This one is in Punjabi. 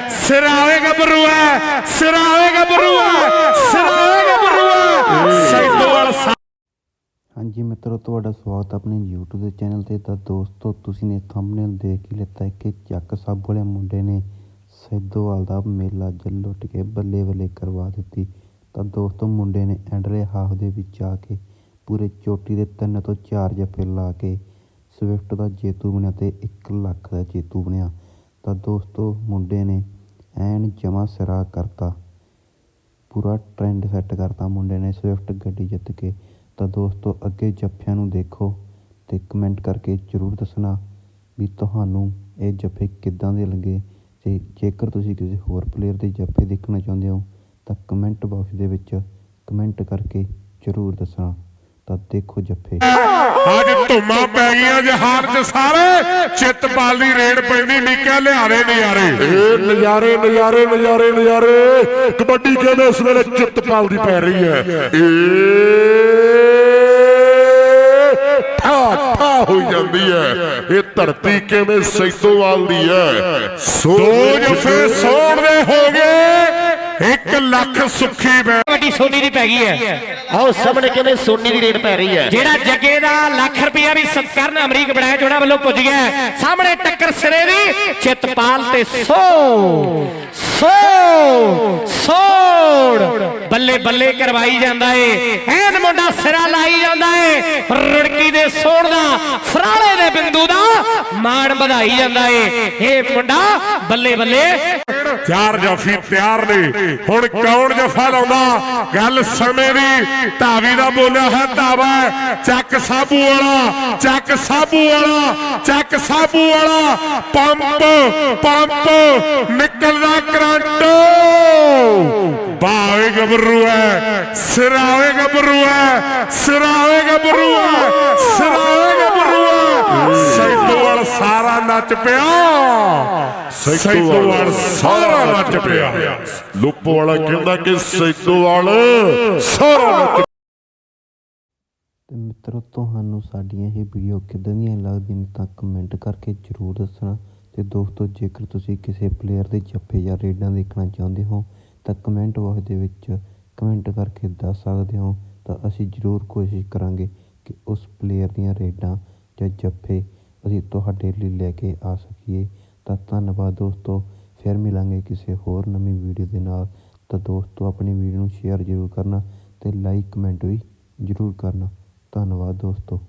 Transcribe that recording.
ਸਿਰਾਵੇ ਗੱਭਰੂਆ ਸਿਰਾਵੇ ਗੱਭਰੂਆ ਸਿਰਾਵੇ ਗੱਭਰੂਆ ਸੈਦੋਵਾਲ ਹਾਂਜੀ ਮਿੱਤਰੋ, ਤੁਹਾਡਾ ਸਵਾਗਤ ਆਪਣੇ YouTube ਦੇ ਚੈਨਲ ਤੇ। ਤਾਂ ਦੋਸਤੋ, ਤੁਸੀਂ ਨੇ ਥੰਬਨੇਲ ਦੇਖ ਹੀ ਲਿੱਤਾ ਕਿ ਚੱਕ ਸਾਬੂ ਵਾਲੇ ਮੁੰਡੇ ਨੇ ਸੈਦੋਵਾਲ ਦਾ ਮੇਲਾ ਜਲ ਲੁੱਟ ਕੇ ਬੱਲੇ ਬੱਲੇ ਕਰਵਾ ਦਿੱਤੀ। ਤਾਂ ਦੋਸਤੋ, ਮੁੰਡੇ ਨੇ ਐਂਡਲੇ ਹਾਫ ਦੇ ਵਿੱਚ ਆ ਕੇ ਪੂਰੇ ਚੋਟੀ ਦੇ ਤਿੰਨ ਤੋਂ ਚਾਰ ਜੱਫੇ ਲਾ ਕੇ ਸਵਿਫਟ ਦਾ ਜੇਤੂ ਬਣਿਆ ਤੇ 1 ਲੱਖ ਦਾ ਜੇਤੂ ਬਣਿਆ। ਤਾਂ ਦੋਸਤੋ ਮੁੰਡੇ ਨੇ ਐਨ ਜਮਾ ਸਿਰਾ ਕਰਤਾ। ਪੂਰਾ ਟ੍ਰੈਂਡ ਸੈੱਟ ਕਰਤਾ ਮੁੰਡੇ ਨੇ ਸਵਿਫਟ ਗੱਡੀ ਜਿੱਤ ਕੇ। ਤਾਂ ਦੋਸਤੋ ਅੱਗੇ ਜੱਫਿਆਂ ਨੂੰ ਦੇਖੋ ਤੇ ਕਮੈਂਟ ਕਰਕੇ ਜਰੂਰ ਦੱਸਣਾ ਵੀ ਤੁਹਾਨੂੰ ਇਹ ਜੱਫੇ ਕਿੱਦਾਂ ਦੇ ਲੱਗੇ। ਤੇ ਜੇਕਰ ਤੁਸੀਂ ਕਿਸੇ ਹੋਰ ਪਲੇਅਰ ਦੇ ਜੱਫੇ ਦੇਖਣਾ ਚਾਹੁੰਦੇ ਹੋ ਤਾਂ ਕਮੈਂਟ ਬਾਕਸ ਦੇ ਵਿੱਚ ਕਮੈਂਟ ਕਰਕੇ ਜਰੂਰ ਦੱਸਣਾ। ਤਾਂ ਦੇਖੋ ਜੱਫੇ। ਅੱਜ ਧੁੰਮਾਂ ਪੈ ਗਈਆਂ ਜਹਾਨ ਚ ਸਾਰੇ ਚਿੱਤਪਾਲ ਦੀ ਰੇਡ ਪੈਂਦੀ ਨਿੱਕਾ ਲਿਆਰੇ ਨਜ਼ਾਰੇ। ਇਹ ਨਜ਼ਾਰੇ ਨਜ਼ਾਰੇ ਨਜ਼ਾਰੇ ਨਜ਼ਾਰੇ। ਕਬੱਡੀ ਕਹਿੰਦੇ ਇਸ ਵੇਲੇ ਚਿੱਤਪਾਲ ਦੀ ਪੈ ਰਹੀ ਹੈ। ਇਹ ਠਾ ਠਾ ਹੋਈ ਜਾਂਦੀ ਹੈ। ਇਹ ਧਰਤੀ ਕਿਵੇਂ ਸੈਦੋਵਾਲ ਦੀ ਹੈ? ਸੋ ਦੋ ਜਫੇ ਸੋਣ ਦੇ ਹੋ ਗਏ। 1 ਲੱਖ ਸੁੱਖੀ ਬੈ ਵੱਡੀ ਸੋਨੀ ਦੀ ਪੈ ਗਈ ਹੈ। ਆਓ ਸਾਹਮਣੇ ਕਿਵੇਂ ਸੋਨੀ ਦੀ ਰੇਟ ਪੈ ਰਹੀ ਹੈ। ਜਿਹੜਾ ਜੱਗੇ ਦਾ ਲੱਖ ਰੁਪਇਆ ਵੀ ਸਤਕਰਨ ਅਮਰੀਕ ਬਣਾਇਆ ਜੋੜਾ ਵੱਲੋਂ ਪੁੱਜ ਗਿਆ ਹੈ। ਸਾਹਮਣੇ ਟੱਕਰ ਸਿਰੇ ਦੀ ਚਿਤਪਾਲ ਤੇ ਸੋ ਸੋ ਸੋੜ ਬੱਲੇ ਬੱਲੇ ਕਰਵਾਈ ਜਾਂਦਾ ਏ। ਐਨ ਮੁੰਡਾ ਸਿਰਾ ਲਾਈ ਜਾਂਦਾ ਏ। ਰੁੜਕੀ ਦੇ ਸੋੜ ਦਾ ਫਰਾਲੇ ਦੇ ਬਿੰਦੂ ਦਾ ਮਾਣ ਵਧਾਈ ਜਾਂਦਾ ਏ। ਇਹ ਮੁੰਡਾ ਬੱਲੇ ਬੱਲੇ ਚਾਰ ਜਾਫੀ ਤਿਆਰ ਨੇ ਹੁਣ ਕੌਣ ਜਫਾ ਲਾਉਂਦਾ? ਗੱਲ ਸਮੇਂ ਦੀ। ਧਾਵੀ ਦਾ ਬੋਲਿਆ ਹੈ ਧਾਵਾ ਚੱਕ ਸਾਬੂ ਵਾਲਾ, ਚੱਕ ਸਾਬੂ ਵਾਲਾ, ਚੱਕ ਸਾਬੂ ਵਾਲਾ। ਪੰਪ ਪੰਪ, ਨਿਕਲਦਾ ਕਰੰਟ। ਬਾਵੇ ਗੱਭਰੂ ਹੈ, ਸਿਰਾਵੇ ਗੱਭਰੂ ਹੈ ਸਿਰਾਵੇ ਗੱਭਰੂ ਹੈ ਸਿਰਾਵੇ ਗੱਭਰੂ ਹੈ ਸੈਦੋਵਾਲ ਸਾਰਾ ਪਿਆ। ਸੈਦੋਵਾਲ ਸਾਰਾ ਨੱਚ ਪਿਆ। ਲੁੱਪ ਵਾਲਾ ਕਹਿੰਦਾ ਕਿ ਸੈਦੋਵਾਲ ਸਾਰਾ ਨੱਚ ਤੇ ਮਿੱਤਰੋ, ਤੁਹਾਨੂੰ ਸਾਡੀਆਂ ਇਹ ਵੀਡੀਓ ਕਿੱਦਾਂ ਦੀਆਂ ਲੱਗਦੀਆਂ ਨੇ ਤਾਂ ਕਮੈਂਟ ਕਰਕੇ ਜਰੂਰ ਦੱਸਣਾ। ਤੇ ਦੋਸਤੋ, ਜੇਕਰ ਤੁਸੀਂ ਕਿਸੇ ਪਲੇਅਰ ਦੇ ਜੱਫੇ ਜਾਂ ਰੇਡਾਂ ਦੇਖਣਾ ਚਾਹੁੰਦੇ ਹੋ, ਤਾਂ ਕਮੈਂਟ ਬਾਕਸ ਦੇ ਵਿੱਚ ਕਮੈਂਟ ਕਰਕੇ ਦੱਸ ਸਕਦੇ ਹੋ। ਤਾਂ ਅਸੀਂ ਜਰੂਰ ਕੋਸ਼ਿਸ਼ ਕਰਾਂਗੇ ਕਿ ਉਸ ਪਲੇਅਰ ਦੀਆਂ ਰੇਡਾਂ ਜਾਂ ਜੱਫੇ ਅਸੀਂ ਤੁਹਾਡੇ ਲਈ ਲੈ ਕੇ ਆ ਸਕੀਏ। ਤਾਂ ਧੰਨਵਾਦ ਦੋਸਤੋ। ਫਿਰ ਮਿਲਾਂਗੇ ਕਿਸੇ ਹੋਰ ਨਵੀਂ ਵੀਡੀਓ ਦੇ ਨਾਲ। ਤਾਂ ਦੋਸਤੋ, ਆਪਣੀ ਵੀਡੀਓ ਨੂੰ ਸ਼ੇਅਰ ਜ਼ਰੂਰ ਕਰਨਾ ਅਤੇ ਲਾਈਕ ਕਮੈਂਟ ਵੀ ਜ਼ਰੂਰ ਕਰਨਾ। ਧੰਨਵਾਦ ਦੋਸਤੋ।